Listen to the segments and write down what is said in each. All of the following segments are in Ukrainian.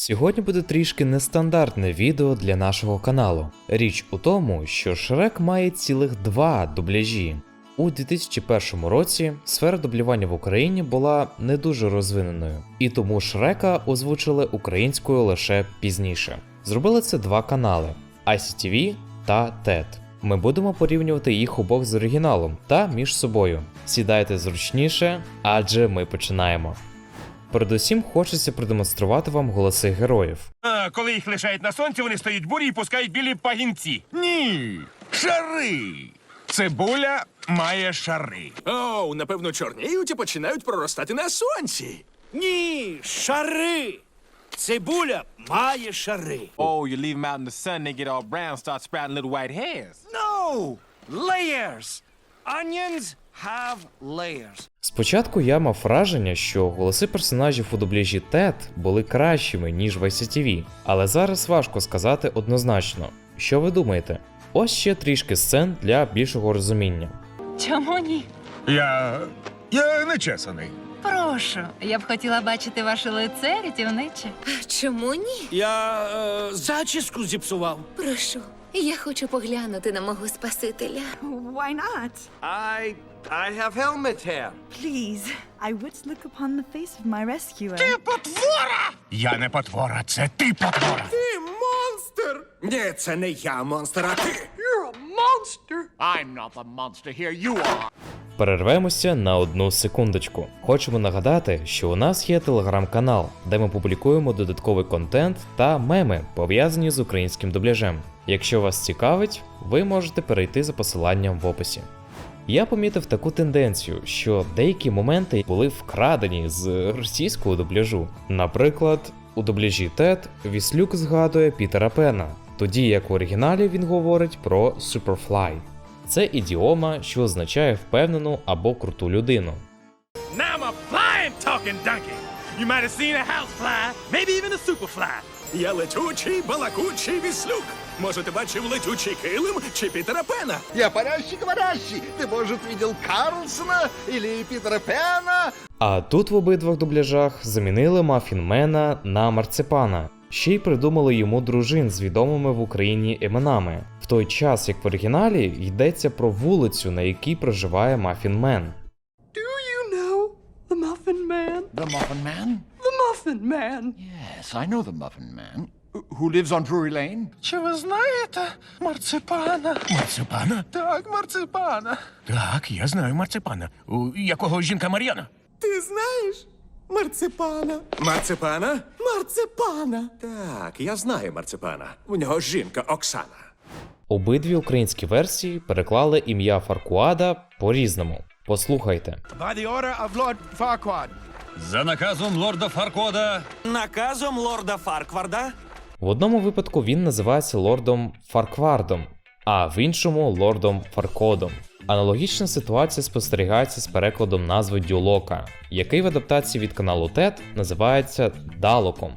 Сьогодні буде трішки нестандартне відео для нашого каналу. Річ у тому, що Шрек має цілих два дубляжі. У 2001 році сфера дублювання в Україні була не дуже розвиненою, і тому Шрека озвучили українською лише пізніше. Зробили це два канали ICTV та TED. Ми будемо порівнювати їх обох з оригіналом та між собою. Сідайте зручніше, адже ми починаємо. Передусім хочеться продемонструвати вам голоси героїв. А коли їх лишають на сонці, вони стають бурі і пускають білі пагінці. Ні, шари. Цибуля має шари. Оу, напевно, чорніють і починають проростати на сонці. Ні, шари. Цибуля має шари. Oh, you leave them out in the sun, they get all brown, start sprouting little white hairs. No! Layers. Onions. Спочатку я мав враження, що голоси персонажів у дубляжі TED були кращими, ніж в ICTV, але зараз важко сказати однозначно. Що ви думаєте? Ось ще трішки сцен для більшого розуміння. Чому ні? Я. я не чесаний. Прошу, я б хотіла бачити ваше лице, рятівниче. Чому ні? Я е, зачіску зіпсував. Прошу, я хочу поглянути на мого спасителя. Why not? I I have helmet hair. Please, I would look upon the face of my rescuer. Я не потвора, це ти потвора. Ти монстр! Ні, це не я монстр, а ти. I'm not the monster here, you are. Перервемося на одну секундочку. Хочемо нагадати, що у нас є телеграм-канал, де ми публікуємо додатковий контент та меми, пов'язані з українським дубляжем. Якщо вас цікавить, ви можете перейти за посиланням в описі. Я помітив таку тенденцію, що деякі моменти були вкрадені з російського дубляжу. Наприклад, у дубляжі Тед Віслюк згадує Пітера Пена, тоді як в оригіналі він говорить про Superfly. Це ідіома, що означає впевнену або круту людину. Now I'm a flying talking donkey. You might have seen a house fly, maybe even a superfly. Я летючий, балакучий віслюк. Може, ти бачив летючий килим чи Пітера Пена? Я парящий говорящий. Ты, может, видел Карлсона или Питера Пена? А тут в обидвох дубляжах замінили Мафінмена на марципана. Ще й придумали йому дружин з відомими в Україні іменами, в той час як в оригіналі йдеться про вулицю, на якій проживає Мафінмен. you know the Muffin Man? The Muffin Man? The Muffin Man! Yes, I know the Muffin Man. Who lives on Drury Lane? Чи ви знаєте марципана? Марципана? Так, марципана. Так, я знаю марципана. У якого жінка Мар'яна? Ти знаєш марципана? Марципана? Марципана. Так, я знаю марципана. У нього жінка Оксана. Обидві українські версії переклали ім'я Фаркуада по-різному. Послухайте. By the order of Lord Farquaad. За наказом лорда Фаркода. Наказом лорда Фаркварда. В одному випадку він називається лордом Фарквардом, а в іншому лордом Фаркодом. Аналогічна ситуація спостерігається з перекладом назви Дюлока, який в адаптації від каналу TED називається Далоком.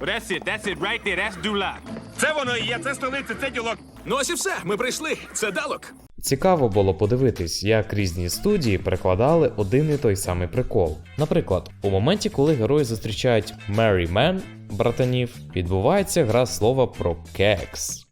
That's it, that's it right there, that's Dulac. Це воно і є, це столиця, це ділок. Ну ось і все, ми прийшли. Це далок. Цікаво було подивитись, як різні студії перекладали один і той самий прикол. Наприклад, у моменті, коли герої зустрічають Merry Men, братанів, відбувається гра слова про кекс.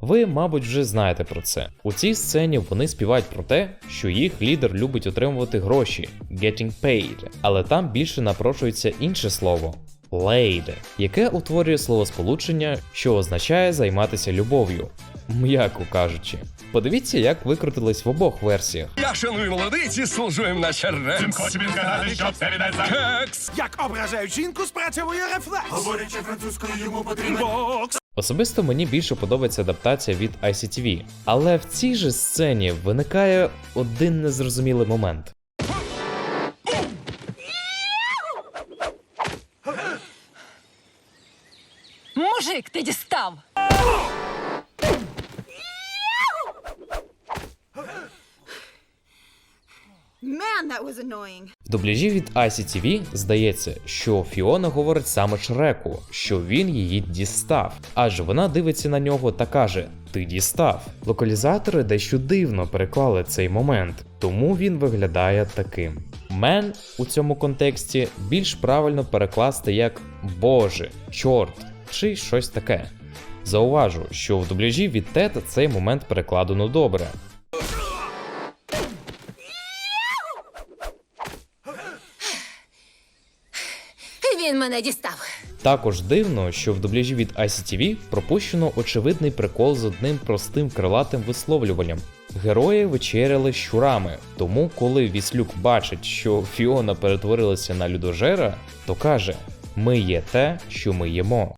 Ви, мабуть, вже знаєте про це. У цій сцені вони співають про те, що їх лідер любить отримувати гроші getting paid, але там більше напрошується інше слово laid, яке утворює словосполучення, що означає займатися любов'ю, м'яко кажучи. Подивіться, як викрутились в обох версіях. Я шаную молодиці, служуєм на чернець. Хочу сказати, щоб це віддать за кекс. Як ображають жінку, спрацьовує рефлекс. Говорячи французькою, йому потрібен бокс. Особисто мені більше подобається адаптація від ICTV, але в цій же сцені виникає один незрозумілий момент. Мужик, ти дістав! Man, that was annoying. В дубляжі від ICTV здається, що Фіона говорить саме Шреку, що він її дістав, адже вона дивиться на нього та каже: Ти дістав. Локалізатори дещо дивно переклали цей момент. тому він виглядає таким. Мен у цьому контексті більш правильно перекласти як Боже, чорт чи щось таке. Зауважу, що в дубляжі від Тета цей момент перекладено добре. Він мене дістав. Також дивно, що в дубляжі від ICTV пропущено очевидний прикол з одним простим крилатим висловлюванням. Герої вечеряли щурами, тому коли Віслюк бачить, що Фіона перетворилася на людожера, то каже: Ми є те, що ми їмо.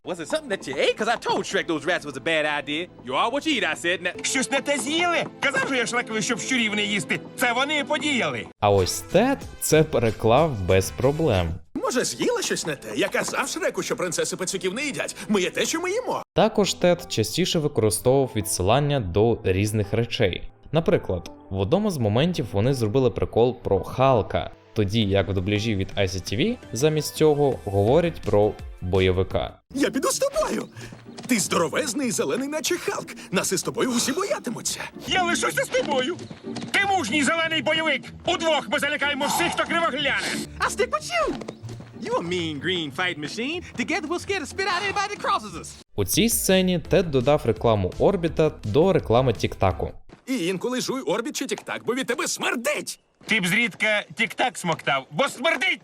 Щось не те з'їли? Казав же я Шрекові, щоб щурів не їсти. Це вони подіяли. А ось Тед це переклав без проблем. Може, з'їла щось не те? Я казав Шреку, що принцеси пацюків не їдять. Ми є те, що ми їмо. Також Тед частіше використовував відсилання до різних речей. Наприклад, в одному з моментів вони зробили прикол про Халка, тоді як в дубляжі від ICTV замість цього говорять про бойовика. Я піду з тобою. Ти здоровезний і зелений, наче Халк. Нас із тобою усі боятимуться. Я лишуся з тобою. Ти мужній зелений бойовик. Удвох ми залякаємо всіх, хто криво гляне. I'll stick with you. You a mean green fight machine. Together we'll scare the spit out anybody that crosses us. У цій сцені Тед додав рекламу Орбіта до реклами Тіктаку. І інколи жуй орбіт чи тік-так, бо від тебе смердить. Ти б зрідка тік-так смоктав, бо смердить.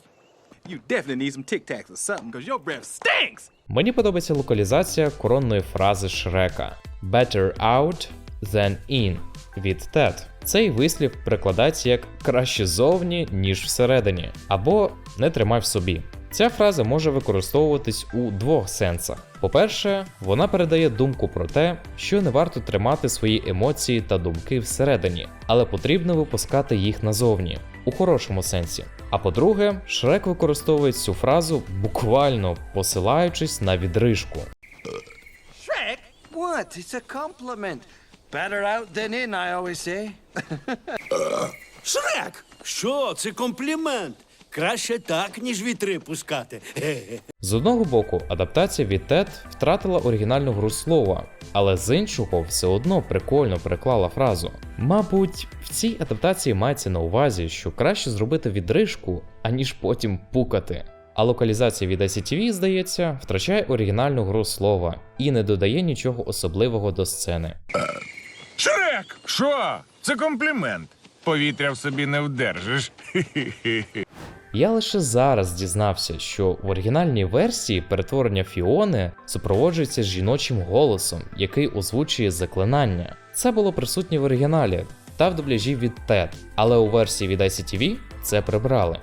You definitely need some Tic Tacs or something, because your breath stinks. Мені подобається локалізація коронної фрази Шрека Better out than in від Тед. Цей вислів перекладається як краще зовні, ніж всередині, або не тримай в собі. Ця фраза може використовуватись у двох сенсах. По-перше, вона передає думку про те, що не варто тримати свої емоції та думки всередині, але потрібно випускати їх назовні, у хорошому сенсі. А по-друге, Шрек використовує цю фразу буквально посилаючись на відрижку. Shrek? What? It's a compliment. Better out than in, I always say. Шрек! Що, це комплімент? Краще так, ніж вітри пускати. З одного боку, адаптація від TED втратила оригінальну гру слова, але з іншого все одно прикольно переклала фразу. Мабуть, в цій адаптації мається на увазі, що краще зробити відрижку, аніж потім пукати. А локалізація від ICTV, здається, втрачає оригінальну гру слова і не додає нічого особливого до сцени. Шрек! Що? Це комплімент. Повітря в собі не вдержиш. Я лише зараз дізнався, що в оригінальній версії перетворення Фіони супроводжується жіночим голосом, який озвучує заклинання. Це було присутнє в оригіналі та в дубляжі від TED, але у версії від ICTV це прибрали.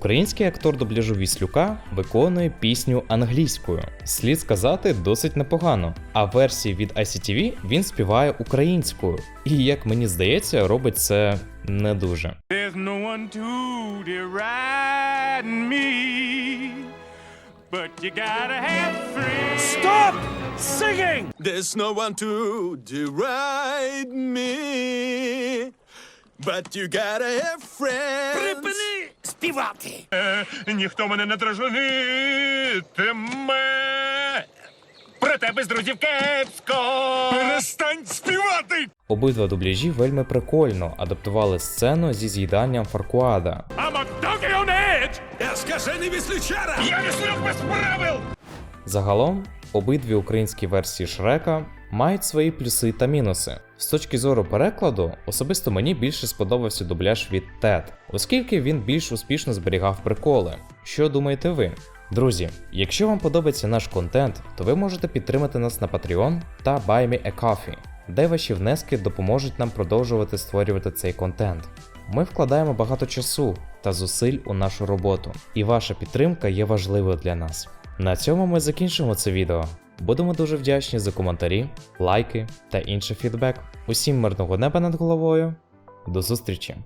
Український актор дубляжу Віслюка виконує пісню англійською. Слід сказати, досить непогано. А в версії від ICTV він співає українською. І як мені здається, робить це не дуже. There's no one to deride me, but you gotta have friends. Stop singing! There's no one to deride me. But you gotta have friends. Припини співати! Е, Ніхто мене не дражнитиме. Проте без друзів кепсько. Перестань співати! Обидва дубляжі вельми прикольно адаптували сцену зі з'їданням Фаркуада. Edge. Я скажений віслючара! Я віслюк без правил! Загалом, обидві українські версії Шрека мають свої плюси та мінуси. З точки зору перекладу, особисто мені більше сподобався дубляж від TED, оскільки він більш успішно зберігав приколи. Що думаєте ви? Друзі, якщо вам подобається наш контент, то ви можете підтримати нас на Patreon та Buy Me a Coffee, де ваші внески допоможуть нам продовжувати створювати цей контент. Ми вкладаємо багато часу та зусиль у нашу роботу, і ваша підтримка є важливою для нас. На цьому ми закінчимо це відео. Будемо дуже вдячні за коментарі, лайки та інший фідбек. Усім мирного неба над головою. До зустрічі!